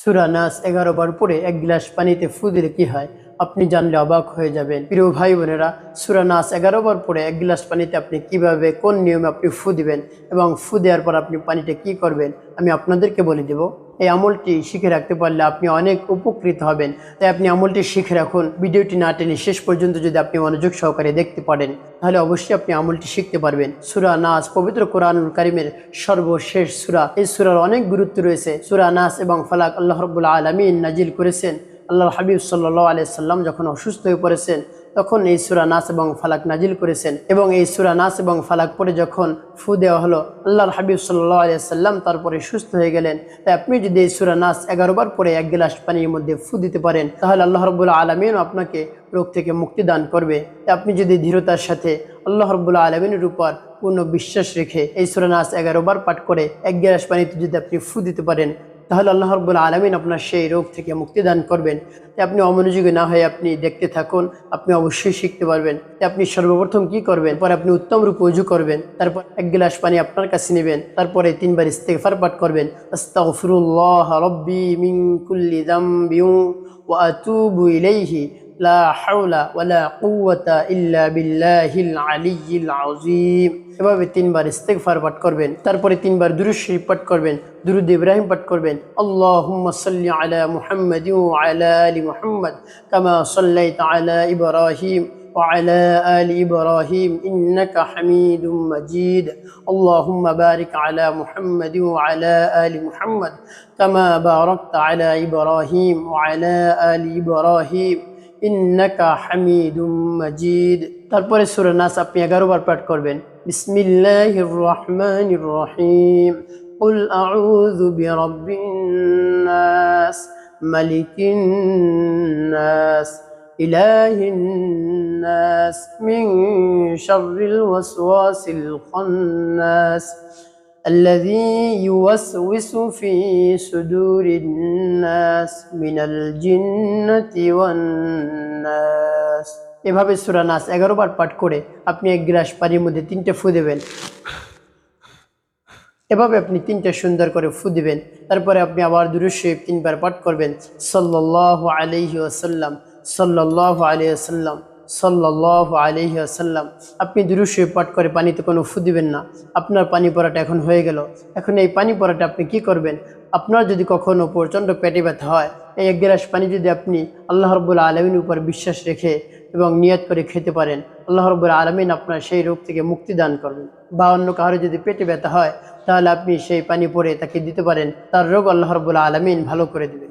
সুরা নাস এগারো বার পরে এক গ্লাস পানিতে ফু দিলে কী হয়? আপনি জানলে অবাক হয়ে যাবেন। প্রিয় ভাই বোনেরা, সুরা নাস এগারো বার পরে এক গ্লাস পানিতে আপনি কীভাবে, কোন নিয়মে আপনি ফু দিবেন এবং ফু দেওয়ার পর আপনি পানিটা কি করবেন? আমি আপনাদেরকে বলে দেব। এই আমলটি শিখে রাখতে পারলে আপনি অনেক উপকৃত হবেন। তাই আপনি আমলটি শিখে রাখুন। ভিডিওটি না টেনে শেষ পর্যন্ত যদি আপনি মনোযোগ সহকারে দেখতে পারেন, তাহলে অবশ্যই আপনি আমলটি শিখতে পারবেন। সুরা নাস, পবিত্র কোরআনুল কারিমের সর্বশেষ সুরা। এই সুরার অনেক গুরুত্ব রয়েছে। সুরা নাস এবং ফালাক আল্লাহ রবুল্লা আলমিন নাজিল করেছেন। আল্লাহ হাবিব সাল্লাহ আলিয়াল্লাম যখন অসুস্থ হয়ে পড়েছেন, তখন এই সুরা নাস এবং ফালাক নাজিল করেছেন এবং এই সুরা নাস এবং ফালাক পরে যখন ফু দেওয়া হলো, আল্লাহর হাবিব সাল্লাহ আলিয়াল্লাম তারপরে সুস্থ হয়ে গেলেন। তাই আপনি যদি এই সুরা নাস এগারো বার পরে এক গ্লাস পানির মধ্যে ফু দিতে পারেন, তাহলে আল্লাহ রবুল্লা আলমিন আপনাকে রোগ থেকে মুক্তি দান করবে। আপনি যদি ধীরতার সাথে আল্লাহ রবুল্লা আলমিনের উপর পূর্ণ বিশ্বাস রেখে এই সুরা নাস এগারো বার পাঠ করে এক গ্লাস পানিতে যদি আপনি ফু দিতে পারেন তাহলে আল্লাহ রব্বুল আলমিন আপনার সেই রোগ থেকে মুক্তি দান করবেন। তাই আপনি অমনোযোগী না হয়ে আপনি দেখতে থাকুন, আপনি অবশ্যই শিখতে পারবেন। তাই আপনি সর্বপ্রথম কি করবেন? পরে আপনি উত্তম রূপে উজু করবেন, তারপর এক গ্লাস পানি আপনার কাছে নেবেন, তারপরে তিনবার ইস্তেফার পাঠ করবেন। আস্তাগফিরুল্লাহ রব্বি মিন কুল্লি যামবিউ ওয়া আতুবু ইলাইহি। লা হাওলা ওয়ালা কুওয়াতা ইল্লা বিল্লাহিল আলিয়্যিল আযীম এভাবে তিনবার ইস্তেগফার পাঠ করবেন তারপরে তিনবার দুরূদ শরীফ পাঠ করবেন দুরুদ ইব্রাহিম পাঠ করবেন আল্লাহুম্মা সাল্লি আলা মুহাম্মাদ ওয়া আলা আলি মুহাম্মাদ কামা সাল্লাইতা আলা ইব্রাহিম وعلى آل إبراهيم إنك حميد مجيد اللهم بارك على محمد وعلى آل محمد كما باركت على إبراهيم وعلى آل إبراهيم ইন্নাকা হামিদুম মাজিদ তারপরে সূরা নাস আপনি 11 বার পাঠ করবেন বিসমিল্লাহির রহমানির রহিম قل أعوذ برب الناس ملك الناس إله الناس من شر الوسواس الخناس الذي يوسوس في صدور الناس من الجنة والناس এভাবে সুরা নাস এগারো বার পাঠ করে আপনি এক গ্লাস পানির মধ্যে তিনটে ফু দেবেন এভাবে আপনি তিনটা সুন্দর করে ফু দিবেন তারপরে আপনি আবার দুরুশরীফ তিনবার পাঠ করবেন সাল্লাহ আলহি আসাল্লাম সাল্লাহ আলহি আসাল্লাম সাল্লাহ আলহি আসাল্লাম আপনি দুরুশরীফ পাঠ করে পানিতে কোনো ফু দিবেন না। আপনার পানি পড়াটা এখন হয়ে গেল। এখন এই পানি পড়াটা আপনি কি করবেন? আপনার যদি কখনও প্রচণ্ড পেটে ব্যথা হয়, এই এক গ্লাস পানি যদি আপনি আল্লাহ রব্বুল আলমিন উপর বিশ্বাস রেখে এবং নিয়াত করে খেতে পারেন, আল্লাহ রব্বুল আলমিন আপনার সেই রোগ থেকে মুক্তি দান করবেন। বা অন্য কারও যদি পেটে ব্যথা হয়, তাহলে আপনি সেই পানি পরে তাকে দিতে পারেন। তার রোগ আল্লাহ রব্বুল আলমিন ভালো করে দেবেন।